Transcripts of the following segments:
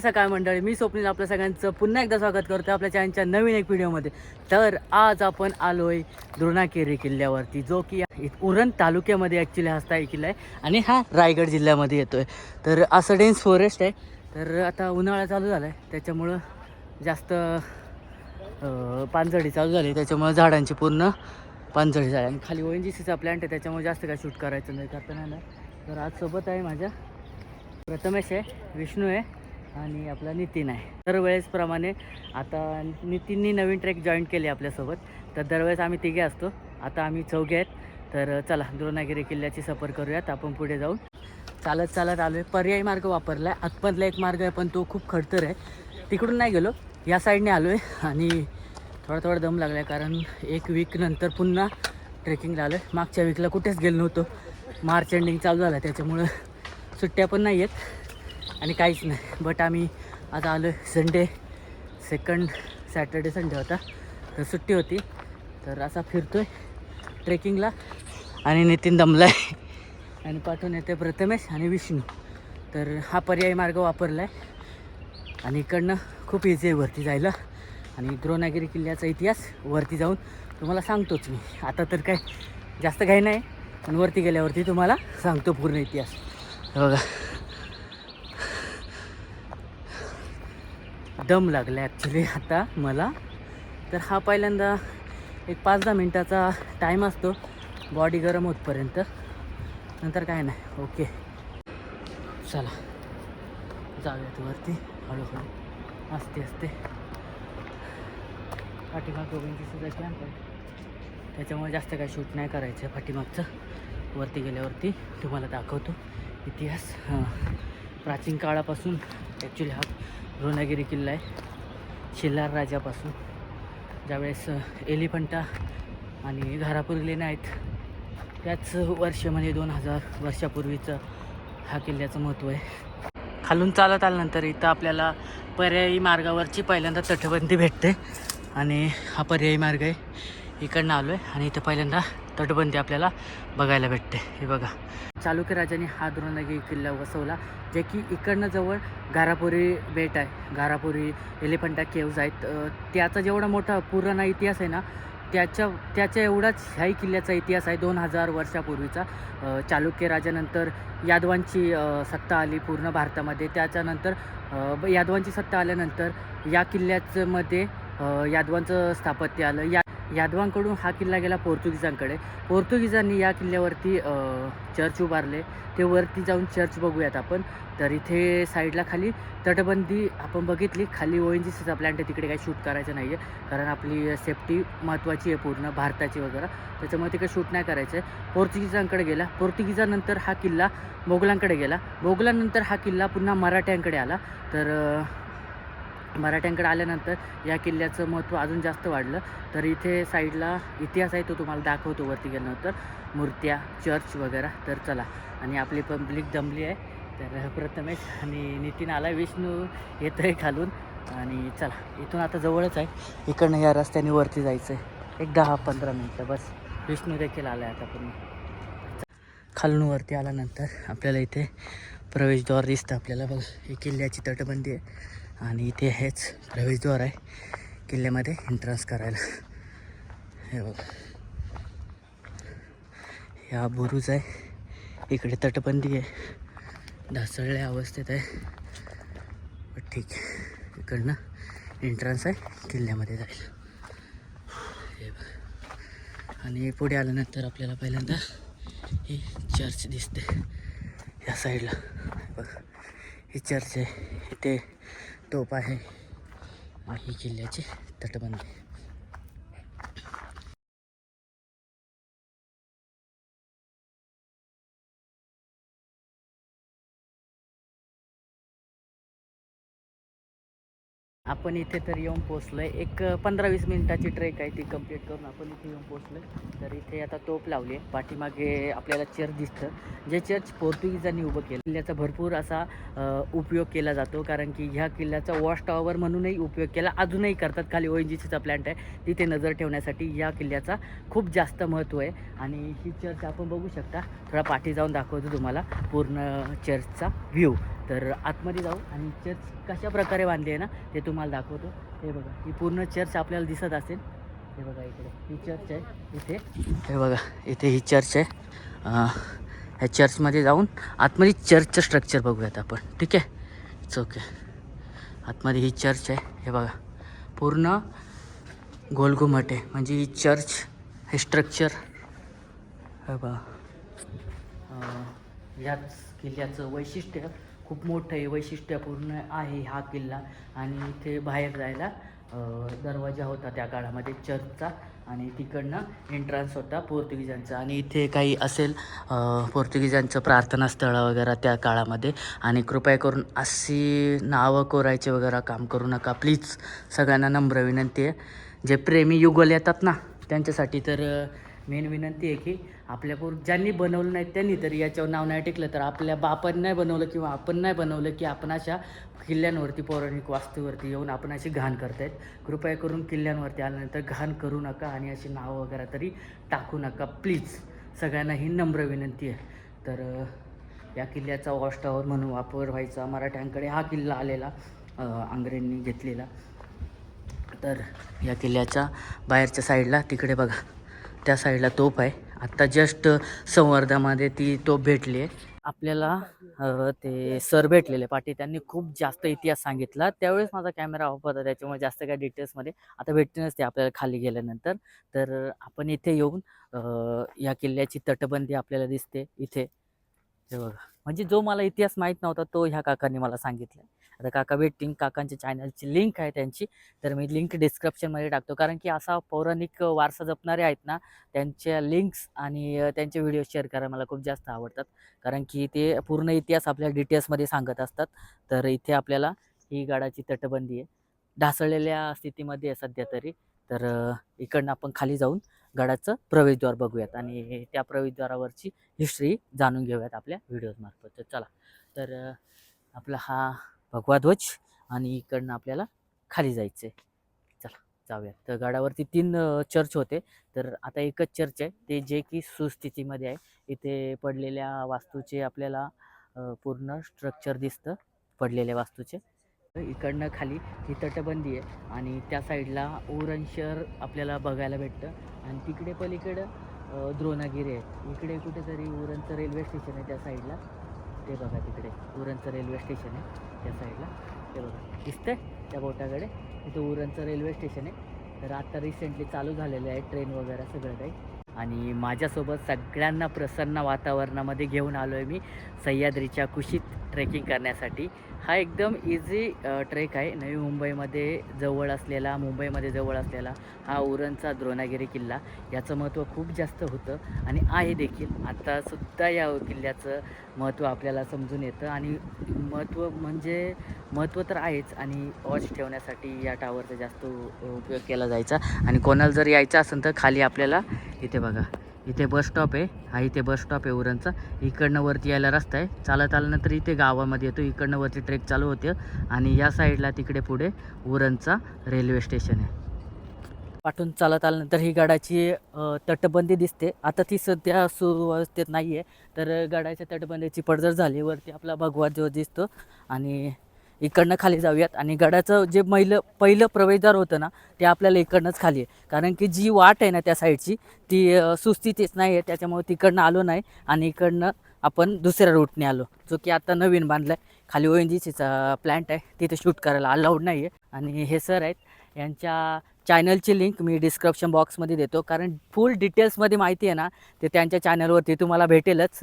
सकाळ मंडळी मी स्वप्नील आपल्या सगळ्यांचं पुन्हा एकदा स्वागत करतो आपल्या चॅनलच्या नवीन एक व्हिडिओमध्ये. तर आज आपण आलोय द्रोणाकेरी किल्ल्यावरती जो की उरण तालुक्यामध्ये ॲक्च्युली हा किल्ला आहे आणि हा रायगड जिल्ह्यामध्ये येतोय. तर असं डेन्स फॉरेस्ट आहे. तर आता उन्हाळा चालू झाला आहे त्याच्यामुळं जास्त पानझडी चालू झाली. त्याच्यामुळं झाडांची पूर्ण पानझडी झाली. आणि खाली ओ एन जी सीचा प्लॅन्ट आहे त्याच्यामुळे जास्त काय शूट करायचं नाही करता नाही तर आज सोबत आहे माझ्या प्रथमेश आहे विष्णू आहे. आणि आपला नितीन आहे. दरवेळेसप्रमाणे आता नितीननी नवीन ट्रेक जॉईन केली आपल्यासोबत. तर दरवेळेस आम्ही तिघे असतो. आता आम्ही चौघे आहेत. तर चला द्रोणागिरी किल्ल्याची सफर करूयात. आपण पुढे जाऊन. चालत चालत आलो आहे पर्यायी मार्ग वापरला आहे आतमधला एक मार्ग आहे पण तो खूप खडतर आहे. तिकडून नाही गेलो. या साईडने आलो आहे आणि थोडा थोडा दम लागला आहे कारण एक वीक नंतर पुन्हा ट्रेकिंगला आलो आहे मागच्या वीकला कुठेच गेलो नव्हतो. मार्च एंडिंग चालू झाला त्याच्यामुळं सुट्ट्या पण नाही आहेत आणि काहीच नाही. बट आम्ही आता आलो आहे संडे सेकंड सॅटर्डे संडे होता. तर सुट्टी होती. तर असा फिरतो आहे ट्रेकिंगला आणि नितीन दमला आहे आणि पाठवून येते प्रथमेश आणि विष्णू. तर हा पर्यायी मार्ग वापरला आहे आणि इकडनं खूप इझी आहे वरती जायला. आणि द्रोणागिरी किल्ल्याचा इतिहास वरती जाऊन तुम्हाला सांगतोच मी. आता तर काय जास्त काही नाही पण वरती गेल्यावरती तुम्हाला सांगतो पूर्ण इतिहास. बघा. दम लागला ॲक्च्युली आता मला. तर हा पहिल्यांदा एक पाच दहा मिनटाचा टाईम असतो बॉडी गरम होतपर्यंत. नंतर काय नाही ओके चला. जाऊयात वरती हळूहळू. असते असते पाठीमाग सुद्धा कॅम्प आहे. त्याच्यामुळे जास्त काही शूट नाही करायचं पाठीमागचं. वरती गेल्यावरती तुम्हाला दाखवतो. इतिहास प्राचीन काळापासून ॲक्च्युली हा रोनागिरी किल्ला आहे. शिल्लार राजापासून. ज्यावेळेस एलिफंटा आणि घारापूर लेण्या आहेत त्याच वर्ष म्हणजे दोन हजार वर्षापूर्वीचं हा किल्ल्याचं महत्त्व आहे. खालून चालत आल्यानंतर इथं आपल्याला पर्यायी मार्गावरची पहिल्यांदा तटबंदी भेटते आणि हा पर्यायी मार्ग आहे. इकडनं आलो आहे आणि इथं पहिल्यांदा तटबंदी आपल्याला बघायला भेटते. हे बघा. चालुक्य राजाने हा द्रोणागिरी किल्ला वसवला जे की इकडनं जवळ गारापुरी बेट आहे. गारापुरी एलिफंटा केव्ज आहेत. त्याचा जेवढा मोठा पुराणा इतिहास आहे ना त्याच्या त्याच्या एवढाच ह्याही किल्ल्याचा इतिहास आहे दोन हजार वर्षापूर्वीचा. चालुक्य राजानंतर यादवांची सत्ता आली पूर्ण भारतामध्ये. त्याच्यानंतर यादवांची सत्ता आल्यानंतर या किल्ल्यामध्ये यादवांचं स्थापत्य आलं. या यादवांकडून हा किल्ला गेला पोर्तुगीजांकडे. पोर्तुगीजांनी या किल्ल्यावरती चर्च उभारले. ते वरती जाऊन चर्च बघूयात आपण. तर इथे साईडला खाली तटबंदी आपण बघितली. खाली ओ एन जी सीचा प्लॅन्ट आहे. तिकडे काही शूट करायचं नाही आहे कारण आपली सेफ्टी महत्त्वाची आहे पूर्ण भारताची वगैरे. त्याच्यामुळे तिकडे शूट नाही करायचं आहे पोर्तुगीजांकडे गेला. पोर्तुगीजानंतर हा किल्ला मोगलांकडे गेला. मोगलांनंतर हा किल्ला पुन्हा मराठ्यांकडे आला. तर मराठ्यांकडे आल्यानंतर या किल्ल्याचं महत्त्व अजून जास्त वाढलं. तर इथे साईडला इतिहास आहे तो तुम्हाला दाखवतो वरती गेल्यानंतर. मूर्त्या चर्च वगैरे. तर चला. आणि आपली पब्लिक दमली आहे. तर प्रथमेश आणि नितीन आला विष्णू येतं आहे खालून. आणि चला. इथून आता जवळच आहे. इकडनं या रस्त्याने वरती जायचं आहे एक दहा पंधरा मिनटं. बस. विष्णू देखील आला आहे आता पूर्ण खालून वरती आल्यानंतर आपल्याला इथे प्रवेशद्वार दिसतं आपल्याला. बघ ही किल्ल्याची तटबंदी आहे. आणि इथे हेच प्रवेशद्वार आहे किल्ल्यामध्ये एंट्रन्स करायला. हे बघ. ह्या बुरुज आहे. इकडे तटबंदी आहे. ढासळल्या अवस्थेत आहे. पण ठीक. आहे इकडनं एंट्रन्स आहे. किल्ल्यामध्ये जायला हे बघ. आणि पुढे आल्यानंतर आपल्याला पहिल्यांदा ही चर्च दिसते. या साईडला बघ. ही चर्च आहे. इथे तोप आहे. आणि ही किल्ल्याची तटबंदी. आपण इथे तर येऊन पोचलो आहे एक पंधरा वीस मिनिटाची ट्रेक आहे ती कंप्लीट करून आपण इथे येऊन पोचलो आहे तर इथे आता तोप लावली आहे पाठीमागे आपल्याला चर्च दिसतं. जे चर्च पोर्तुगीजांनी उभं केलं. किल्ल्याचा भरपूर असा उपयोग केला जातो. कारण की ह्या किल्ल्याचा वॉश टॉवर म्हणूनही उपयोग केला. अजूनही करतात. खाली ओ एन जी सीचा प्लॅन्ट आहे. तिथे नजर ठेवण्यासाठी या किल्ल्याचा खूप जास्त महत्त्व आहे. आणि ही चर्च आपण बघू शकता. थोडा पाठी जाऊन दाखवतो तुम्हाला पूर्ण चर्चचा व्ह्यू तर आतमध्ये जाऊ आणि चर्च कशा प्रकारे बांधली आहे ना ते तुम्हाला दाखवतो. हे बघा ही पूर्ण चर्च आपल्याला दिसत असेल. हे बघा इकडे ही चर्च आहे. इथे हे बघा इथे ही चर्च आहे. ह्या चर्चमध्ये जाऊन आतमध्ये चर्चचं स्ट्रक्चर बघूयात आपण. ठीक आहे? इट्स ओके आतमध्ये ही चर्च आहे. हे बघा पूर्ण गोलघुमट आहे. म्हणजे ही चर्च हे स्ट्रक्चर हे बघा. याच किल्ल्याचं वैशिष्ट्य खूप मोठं आहे वैशिष्ट्यपूर्ण आहे हा किल्ला. आणि इथे बाहेर जायला दरवाजा होता त्या काळामध्ये चर्चचा. आणि तिकडनं एंट्रन्स होता पोर्तुगीजांचा. आणि इथे काही असेल पोर्तुगीजांचं पोर्तुगीजांचं प्रार्थनास्थळं वगैरे त्या काळामध्ये. आणि कृपया करून अशी नावं कोरायचे वगैरे काम करू नका. प्लीज सगळ्यांना नम्र विनंती आहे. जे प्रेमी युगल येतात ना त्यांच्यासाठी तर मेन विनंती आहे की आपल्या पोर ज्यांनी बनवलं नाही त्यांनी तरी याच्यावर नाव नाही टिकलं. तर आपल्या बापांनी नाही बनवलं किंवा आपण नाही बनवलं की आपण अशा किल्ल्यांवरती पौराणिक वास्तूवरती येऊन आपण अशी घाण करतायत. कृपया करून किल्ल्यांवरती आल्यानंतर घाण करू नका आणि अशी नावं वगैरे तरी टाकू नका. प्लीज सगळ्यांना ही नम्र विनंती आहे. तर या किल्ल्याचा वॉश टॉवर म्हणून वापर व्हायचा. मराठ्यांकडे हा किल्ला आलेला आंग्रेंनी घेतलेला. तर या किल्ल्याच्या बाहेरच्या साईडला तिकडे बघा. त्या साईडला तोफ आहे. आत्ता जस्ट संवर्धामध्ये ती तोफ भेटली आहे. आपल्याला ते सर भेटलेले. पाटी त्यांनी खूप जास्त इतिहास सांगितला. त्यावेळेस माझा कॅमेरा ऑफ होता. त्याच्यामुळे जास्त काय डिटेल्समध्ये आता भेटते नसते आपल्याला खाली गेल्यानंतर. तर आपण इथे येऊन या किल्ल्याची तटबंदी आपल्याला दिसते इथे. हे बघा. म्हणजे जो मला इतिहास माहीत नव्हता तो ह्या काकांनी मला सांगितलं आता काका भेटतील काकांच्या चॅनलची लिंक आहे त्यांची तर मी लिंक डिस्क्रिप्शनमध्ये टाकतो. कारण की असा पौराणिक वारसा जपणारे आहेत ना त्यांच्या लिंक्स आणि त्यांचे व्हिडिओ शेअर करायला मला खूप जास्त आवडतात. कारण की ते पूर्ण इतिहास आपल्या डिटेल्समध्ये सांगत असतात. तर इथे आपल्याला ही गडाची तटबंदी आहे. ढासळलेल्या स्थितीमध्ये आहे सध्या तरी. तर इकडनं आपण खाली जाऊन गडाचं प्रवेशद्वार बघूयात आणि त्या प्रवेशद्वारावरची हिस्ट्री जाणून घेऊयात आपल्या व्हिडिओजमार्फत तर चला. तर आपला हा भगवा ध्वज आणि इकडनं आपल्याला खाली जायचं आहे चला जाऊया. तर गडावरती तीन चर्च होते. तर आता एकच चर्च आहे. ते जे की सुस्थितीमध्ये आहे. इथे पडलेल्या वास्तूचे आपल्याला पूर्ण स्ट्रक्चर दिसतं. पडलेल्या वास्तूचे. इकडनं खाली ही तटबंदी आहे आणि त्या साईडला उरण शहर आपल्याला बघायला भेटतं. आणि तिकडे पलीकडं द्रोणागिरी आहे. इकडे कुठेतरी उरणचं रेल्वे स्टेशन आहे त्या साईडला. ते बघा तिकडे. उरणचं रेल्वे स्टेशन आहे. त्या साईडला. ते बघा दिसतंय त्या बोटाकडे. इथं उरणचं रेल्वे स्टेशन आहे. तर आता रिसेंटली चालू झालेलं आहे ट्रेन वगैरे सगळं काही. आणि माझ्यासोबत सगळ्यांना प्रसन्न वातावरणामध्ये घेऊन आलो आहे मी सह्याद्रीच्या कुशीत ट्रेकिंग करण्यासाठी. हा एकदम इझी ट्रेक आहे. नवी मुंबईमध्ये जवळ असलेला मुंबईमध्ये जवळ असलेला हा उरणचा द्रोणागिरी किल्ला. याचं महत्त्व खूप जास्त होतं आणि आहे देखील. आत्तासुद्धा या किल्ल्याचं महत्त्व आपल्याला समजून येतं आणि महत्त्व म्हणजे महत्त्व तर आहेच आणि वॉच ठेवण्यासाठी या टावरचा जास्त उपयोग केला जायचा. आणि कोणाला जर यायचं असेल तर खाली आपल्याला इथे बघा इथे बस स्टॉप आहे. हा इथे बस स्टॉप आहे उरणचा इकडनं वरती यायला रस्ता आहे. चालत आल्यानंतर इथे गावामध्ये येतो. इकडनं वरती ट्रेक चालू होते. आणि या साईडला तिकडे पुढे उरणचा रेल्वे स्टेशन आहे. पाठून चालत आल्यानंतर ही गडाची तटबंदी दिसते. आता ती सध्या सुव्यवस्थेत नाही आहे तर गडाच्या तटबंदीची पडझड झाली. वरती आपला भगवा जो दिसतो. आणि इकडनं खाली जाऊयात. आणि गडाचं जे मैलं पहिलं प्रवेशद्वार होतं ना ते आपल्याला इकडनंच खाली आहे. कारण की जी वाट आहे ना त्या साईडची ती सुस्तीचीच सुस्थितीच नाही आहे. त्याच्यामुळे तिकडनं आलो नाही आणि इकडनं आपण दुसऱ्या रूटने आलो. जो की आता नवीन बांधला आहे खाली ओ एन जी सीचा प्लॅन्ट आहे. तिथे शूट करायला अलाउड नाही आहे. आणि हे सर आहेत. यांच्या चॅनलची लिंक मी डिस्क्रिप्शन बॉक्समध्ये देतो. कारण फुल डिटेल्समध्ये माहिती आहे ना ते त्यांच्या चॅनलवरती तुम्हाला भेटेलच.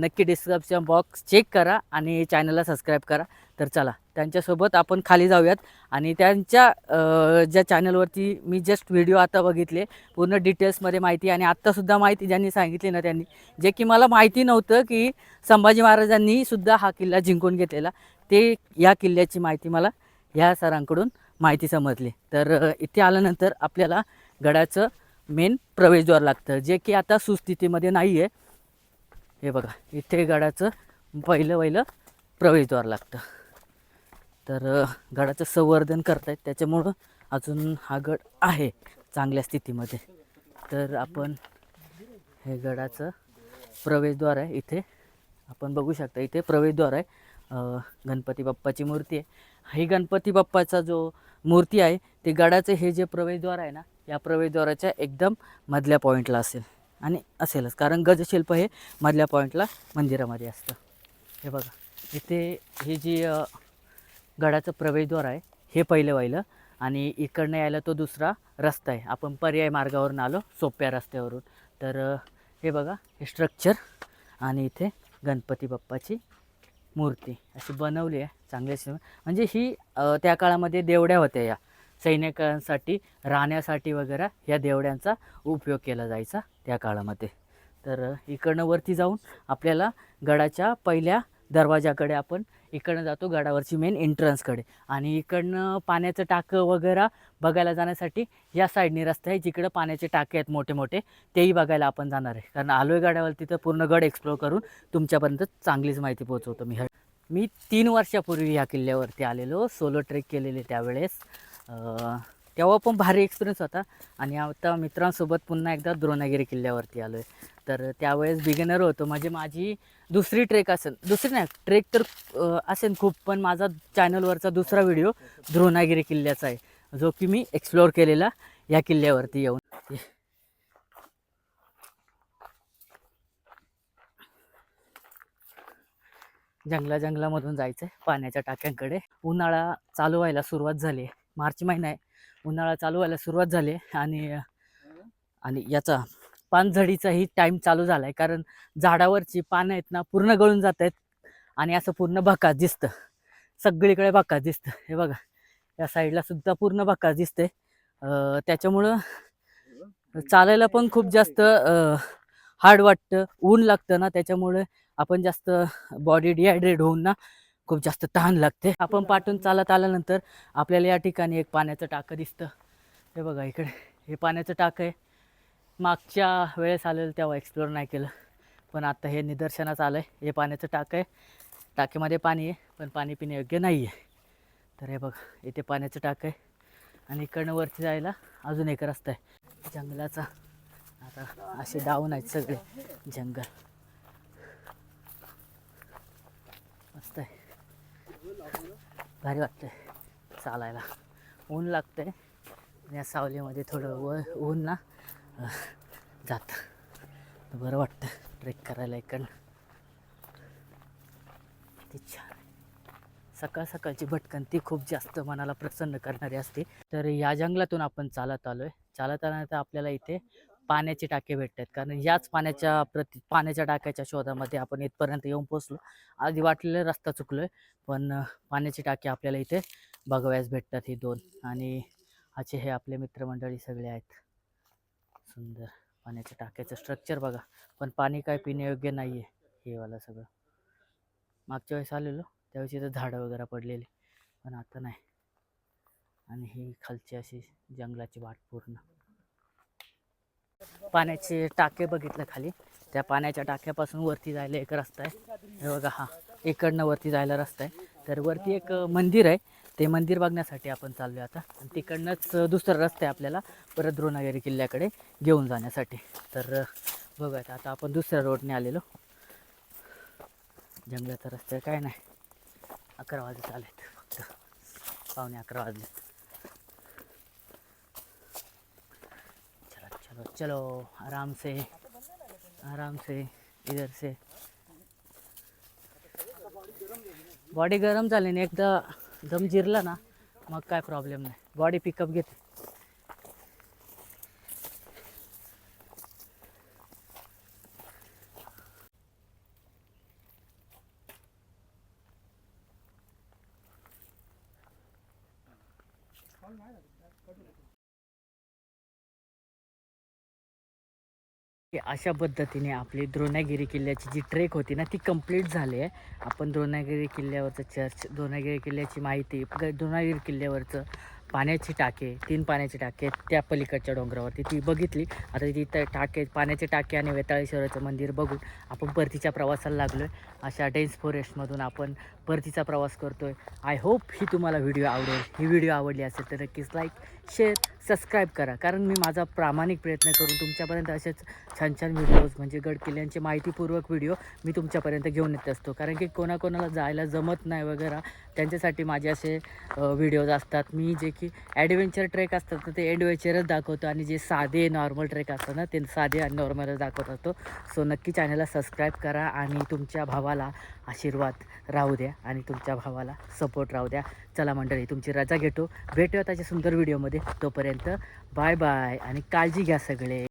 नक्की डिस्क्रिप्शन बॉक्स चेक करा आणि चॅनलला सबस्क्राईब करा. तर चला त्यांच्यासोबत आपण खाली जाऊयात. आणि त्यांच्या ज्या चॅनलवरती मी जस्ट व्हिडिओ आता बघितले पूर्ण डिटेल्समध्ये माहिती आणि आत्तासुद्धा माहिती ज्यांनी सांगितली ना त्यांनी जे की मला माहिती नव्हतं की संभाजी महाराजांनी सुद्धा हा किल्ला जिंकून घेतलेला. ते या किल्ल्याची माहिती मला ह्या सरांकडून माहिती समजली. तर इथे आल्यानंतर आपल्याला गडाचं मेन प्रवेशद्वार लागतं जे की आता सुस्थितीमध्ये नाही आहे हे बघा इथे गडाचं पहिलं पहिलं प्रवेशद्वार लागतं. तर गडाचं संवर्धन करतायत. त्याच्यामुळं अजून हा गड आहे चांगल्या स्थितीमध्ये. तर आपण हे गडाचं प्रवेशद्वार आहे इथे. आपण बघू शकता इथे प्रवेशद्वार आहे. गणपती बाप्पाची मूर्ती आहे. ही गणपती बाप्पाचा जो मूर्ती आहे ते गडाचं हे जे प्रवेशद्वार आहे ना या प्रवेशद्वाराच्या एकदम मधल्या पॉईंटला असेल. आणि असेलच कारण गजशिल्प हे मधल्या पॉईंटला मंदिरामध्ये असतं. हे बघा इथे हे जी गडाचं प्रवेशद्वार आहे. हे पहिलं वाहिलं. आणि इकडनं यायला तो दुसरा रस्ता आहे. आपण पर्याय मार्गावरून आलो सोप्या रस्त्यावरून. तर हे बघा हे स्ट्रक्चर आणि इथे गणपती बाप्पाची मूर्ती अशी बनवली आहे. चांगली म्हणजे ही त्या काळामध्ये देवड्या होत्या या. सैनिकांसाठी राहण्यासाठी वगैरे या देवड्यांचा उपयोग केला जायचा त्या काळामध्ये. तर इकडनं वरती जाऊन आपल्याला गडाच्या पहिल्या दरवाजाकडे आपण इकडनं जातो गडावरची मेन एंट्रन्सकडे आणि इकडनं पाण्याचं टाकं वगैरे बघायला जाण्यासाठी या साईडनी रस्ता आहे जिकडं पाण्याचे टाके आहेत मोठे मोठे तेही बघायला आपण जाणार आहे. कारण आलोय गडावर तिथं पूर्ण गड एक्सप्लोर करून तुमच्यापर्यंत चांगलीच माहिती पोहोचवतो मी. मी तीन वर्षापूर्वी ह्या किल्ल्यावरती आलेलो सोलो ट्रेक केलेले त्यावेळेस. तेव्हा पण भारी एक्सपिरियन्स होता. आणि आता मित्रांसोबत पुन्हा एकदा द्रोणागिरी किल्ल्यावरती आलो आहे तर त्यावेळेस बिगिनर होतो. म्हणजे माझी दुसरी ट्रेक असेल. दुसरी नाही ट्रेक तर असेल खूप पण माझा चॅनलवरचा दुसरा व्हिडिओ द्रोणागिरी किल्ल्याचा आहे. जो की मी एक्सप्लोअर केलेला या किल्ल्यावरती येऊन. जंगला जंगलामधून जायचं आहे पाण्याच्या टाक्यांकडे. उन्हाळा चालू व्हायला सुरुवात झाली आहे मार्च महिना आहे. उन्हाळा चालू व्हायला सुरुवात झाली आहे आणि आणि याचा पानझडीचाही टाईम चालू झाला आहे कारण झाडावरची पानं आहेत ना पूर्ण गळून जात आहेत आणि असं पूर्ण भकास दिसतं. सगळीकडे भकास दिसतं. हे बघा या साईडला सुद्धा पूर्ण भकास दिसते त्याच्यामुळं चालायला पण खूप जास्त हार्ड वाटतं ऊन लागतं ना त्याच्यामुळे आपण जास्त बॉडी डिहायड्रेट होऊन ना खूप जास्त तहान लागते. आपण पाठून चालत आल्यानंतर आपल्याला या ठिकाणी एक पाण्याचं टाकं दिसतं. हे बघा इकडे. हे पाण्याचं टाकं आहे. मागच्या वेळेस आलेलं तेव्हा एक्सप्लोअर नाही केलं. पण आता हे निदर्शनास आलं आहे हे पाण्याचं टाकं आहे. टाकीमध्ये पाणी आहे पण पाणी पिण्यायोग्य नाही आहे. तर हे बघा इथे पाण्याचं टाकं आहे. आणि इकडनं वरती जायला अजून एक रस्ता आहे. जंगलाचा. आता असे डाऊन आहेत सगळे जंगल मस्त आहे भारी वाटतंय चालायला. ऊन लागतंय. आहे या सावलीमध्ये थोडं व ऊन ना जातं. बरं वाटतं ट्रेक करायला इकडनं. किती छान सकाळ सकाळची भटकंती खूप जास्त मनाला प्रसन्न करणारी असते. तर या जंगलातून आपण चालत आलो आहे चालत आल्यानंतर आपल्याला इथे पाण्याचे टाके भेटतात. कारण याच पाण्याच्या प्रति पाण्याच्या टाक्याच्या शोधामध्ये आपण इथपर्यंत येऊन पोचलो आधी वाटलेलं रस्ता चुकलो आहे पण पाण्याचे टाके आपल्याला इथे बघावयास भेटतात ही दोन. आणि असे हे आपले मित्रमंडळी सगळे आहेत. सुंदर पाण्याच्या टाक्याचं स्ट्रक्चर बघा. पण पाणी काय पिण्यायोग्य नाही आहे हे वाला सगळं. मागच्या वेळेस आलेलो त्यावेळेस इथं झाडं वगैरे पडलेली पण आता नाही. आणि ही खालची अशी जंगलाची वाट पूर्ण. पाण्याचे टाके बघितलं खाली. त्या पाण्याच्या टाक्यापासून वरती जायला एक रस्ता आहे. हे बघा हा इकडनं वरती जायला रस्ता आहे. तर वरती एक मंदिर आहे. ते मंदिर बघण्यासाठी आपण चाललो आता. आणि तिकडनंच दुसरा रस्ता आहे आपल्याला परत द्रोणागिरी किल्ल्याकडे घेऊन जाण्यासाठी. तर बघायचं आता आपण दुसऱ्या रोडने आलेलो. जंगलाचा रस्ता आहे, काय नाही. अकरा वाजत आले फक्त पावणे अकरा वाजले. चलो, आराम से आराम से इधर से। बॉडी गरम झाली ना एकदा दम जिरला ना मग काय प्रॉब्लेम नाही बॉडी पिकअप घेते की अशा पद्धतीने आपली द्रोणागिरी किल्ल्याची जी ट्रेक होती ना ती कंप्लीट झाली आहे. आपण द्रोणागिरी किल्ल्यावरचं चर्च द्रोणागिरी किल्ल्याची माहिती द्रोणागिरी किल्ल्यावरचं पाण्याची टाके तीन पाण्याची टाके त्या पलीकडच्या डोंगरावरती ती बघितली. आता तिथं टाके पाण्याचे टाके आणि वेताळेश्वराचं मंदिर बघून आपण परतीच्या प्रवासाला लागलो आहे अशा डेन्स फॉरेस्टमधून आपण परतीचा प्रवास करतो आहे आय होप ही तुम्हाला व्हिडिओ आवडेल. ही व्हिडिओ आवडली असेल तर नक्कीच लाईक शेअर सबस्क्राईब करा. कारण मी माझा प्रामाणिक प्रयत्न करून तुमच्यापर्यंत असेच छान छान व्हिडिओज म्हणजे गड किल्ल्यांचे माहितीपूर्वक व्हिडिओ मी तुमच्यापर्यंत घेऊन येत असतो. कारण की कोणाकोणाला जायला जमत नाही वगैरे त्यांच्यासाठी माझे असे व्हिडिओज असतात. मी जे की ॲडव्हेंचर ट्रेक असतात तर ते ॲडव्हेंचरच दाखवतो आणि जे साधे नॉर्मल ट्रेक असतात ना ते साधे आणि नॉर्मलच दाखवत असतो. सो नक्की चॅनलला सबस्क्राईब करा आणि तुमच्या भावाला आशीर्वाद राहू द्या. आणि तुमच्या भावाला सपोर्ट राहू द्या. चला मंडळी तुमची रजा घेतो. भेटूया त्याच्या सुंदर व्हिडिओमध्ये तोपर्यंत बाय बाय आणि काळजी घ्या सगळे.